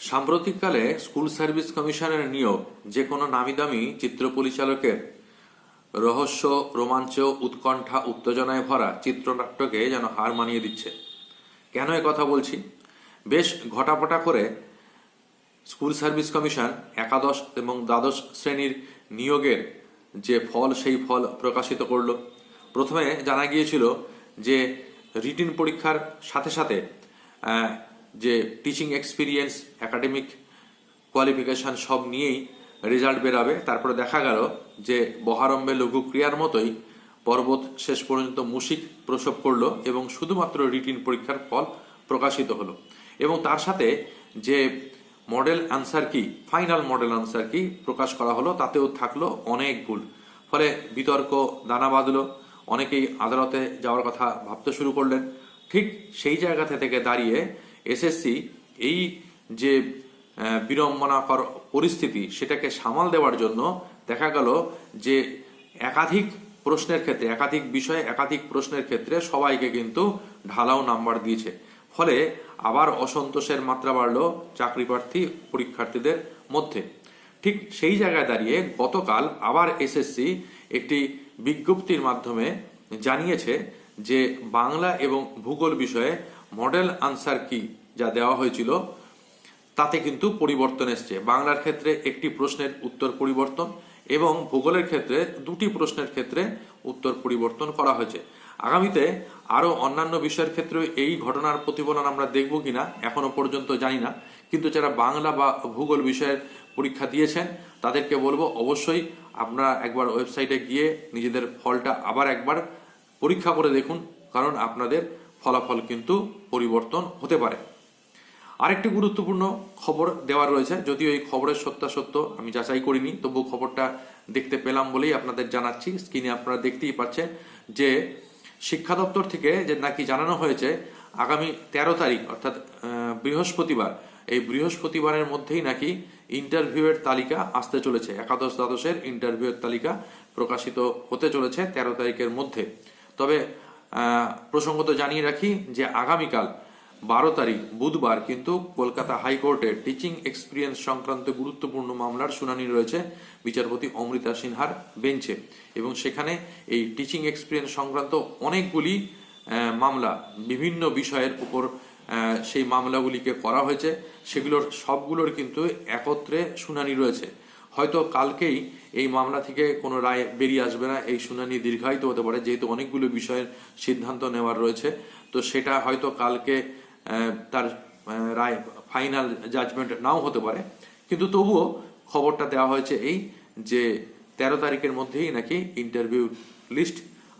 সাম্প্রতিককালে school service কমিশনের নিয়োগ যে কোনো নামিদামি চিত্র পরিচালকের রহস্য, রোমাঞ্চ, উৎকণ্ঠা, উত্তেজনায় ভরা চিত্রনাট্যকে যেন হার মানিয়ে দিচ্ছে। কেন এ কথা বলছি? বেশ ঘটাপটা করে স্কুল সার্ভিস কমিশন একাদশ এবং দ্বাদশ শ্রেণির নিয়োগের যে ফল, সেই ফল প্রকাশিত করল। প্রথমে জানা গিয়েছিল যে রিটিন পরীক্ষার সাথে সাথে যে টিচিং এক্সপিরিয়েন্স একাডেমিক কোয়ালিফিকেশন সব নিয়েই রেজাল্ট বেরাবে। তারপরে দেখা গেল যে বহারম্ভে লঘু ক্রিয়ার মতোই পর্বত শেষ পর্যন্ত মুশিক প্রসব করল এবং শুধুমাত্র রিটিন পরীক্ষার ফল প্রকাশিত হলো। এবং তার সাথে যে মডেল অ্যান্সার কি ফাইনাল মডেল আনসার কি প্রকাশ করা হলো, তাতেও থাকল অনেক ভুল। ফলে বিতর্ক, দানা বাঁধলো, অনেকেই আদালতে যাওয়ার কথা ভাবতে শুরু করলেন। ঠিক সেই জায়গা থেকে দাঁড়িয়ে এসএসসি এই যে আহ, বিড়ম্বনাকর পরিস্থিতি সেটাকে সামাল দেওয়ার জন্য দেখা গেল যে একাধিক প্রশ্নের ক্ষেত্রে একাধিক বিষয়ে একাধিক প্রশ্নের ক্ষেত্রে সবাইকে কিন্তু ঢালাও নাম্বার দিয়েছে। ফলে আবার অসন্তোষের মাত্রা বাড়লো চাকরি প্রার্থী পরীক্ষার্থীদের মধ্যে। ঠিক সেই জায়গায় দাঁড়িয়ে গতকাল আবার এসএসসি একটি বিজ্ঞপ্তির মাধ্যমে জানিয়েছে যে বাংলা এবং ভূগোল বিষয়ে মডেল আনসার কি যা দেওয়া হয়েছিল, তাতে কিন্তু পরিবর্তন এসছে। বাংলার ক্ষেত্রে একটি প্রশ্নের উত্তর পরিবর্তন এবং ভূগোলের ক্ষেত্রে দুটি প্রশ্নের ক্ষেত্রে উত্তর পরিবর্তন করা হয়েছে। আগামীতে আরও অন্যান্য বিষয়ের ক্ষেত্রে এই ঘটনার প্রতিফলন আমরা দেখব কিনা, এখনও পর্যন্ত জানি না। কিন্তু যারা বাংলা বা ভূগোল বিষয়ের পরীক্ষা দিয়েছেন, তাদেরকে বলব অবশ্যই আপনারা একবার ওয়েবসাইটে গিয়ে নিজেদের ফলটা আবার একবার পরীক্ষা করে দেখুন, কারণ আপনাদের ফলাফল কিন্তু পরিবর্তন হতে পারে। আরেকটি গুরুত্বপূর্ণ খবর দেওয়া রয়েছে, যদিও এই খবরের সত্যাসত্য আমি যাচাই করিনি তবু খবরটা দেখতে পেলাম বলেই আপনাদের জানাচ্ছি। স্ক্রিনে আপনারা দেখতেই পাচ্ছেন যে শিক্ষা দপ্তর থেকে যে নাকি জানানো হয়েছে, আগামী তেরো তারিখ, অর্থাৎ বৃহস্পতিবার, এই বৃহস্পতিবারের মধ্যেই নাকি ইন্টারভিউয়ের তালিকা আসতে চলেছে। একাদশ দ্বাদশের ইন্টারভিউয়ের তালিকা প্রকাশিত হতে চলেছে তেরো তারিখের মধ্যে। তবে প্রসঙ্গত জানিয়ে রাখি যে আগামীকাল বারো তারিখ বুধবার কিন্তু কলকাতা হাইকোর্টে টিচিং এক্সপিরিয়েন্স সংক্রান্ত গুরুত্বপূর্ণ মামলার শুনানি রয়েছে বিচারপতি অমৃতা সিনহার বেঞ্চে। এবং সেখানে এই টিচিং এক্সপিরিয়েন্স সংক্রান্ত অনেকগুলি মামলা, বিভিন্ন বিষয়ের উপর সেই মামলাগুলিকে করা হয়েছে। সেগুলোর, সবগুলোর কিন্তু একত্রে শুনানি রয়েছে। হয়তো কালকেই এই মামলা থেকে কোনো রায় বেরিয়ে আসবে না, এই শুনানি দীর্ঘায়িত হতে পারে, যেহেতু অনেকগুলো বিষয়ের সিদ্ধান্ত নেওয়ার রয়েছে। তো সেটা হয়তো কালকে তার রায় ফাইনাল জাজমেন্ট নাও হতে পারে। কিন্তু তবুও খবরটা দেওয়া হয়েছে এই যে, তেরো তারিখের মধ্যেই নাকি ইন্টারভিউ লিস্ট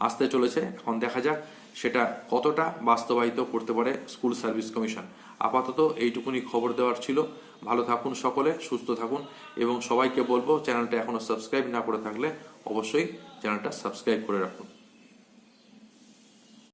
আসতে চলেছে। এখন দেখা যাক সেটা কতটা বাস্তবায়িত করতে পারে স্কুল সার্ভিস কমিশন? আপাতত এইটুকুনি খবর দেওয়ার ছিল। ভালো থাকুন সকলে, সুস্থ থাকুন এবং সবাইকে বলব, চ্যানেলটা এখনও সাবস্ক্রাইব না করে থাকলে অবশ্যই চ্যানেলটা সাবস্ক্রাইব করে রাখুন।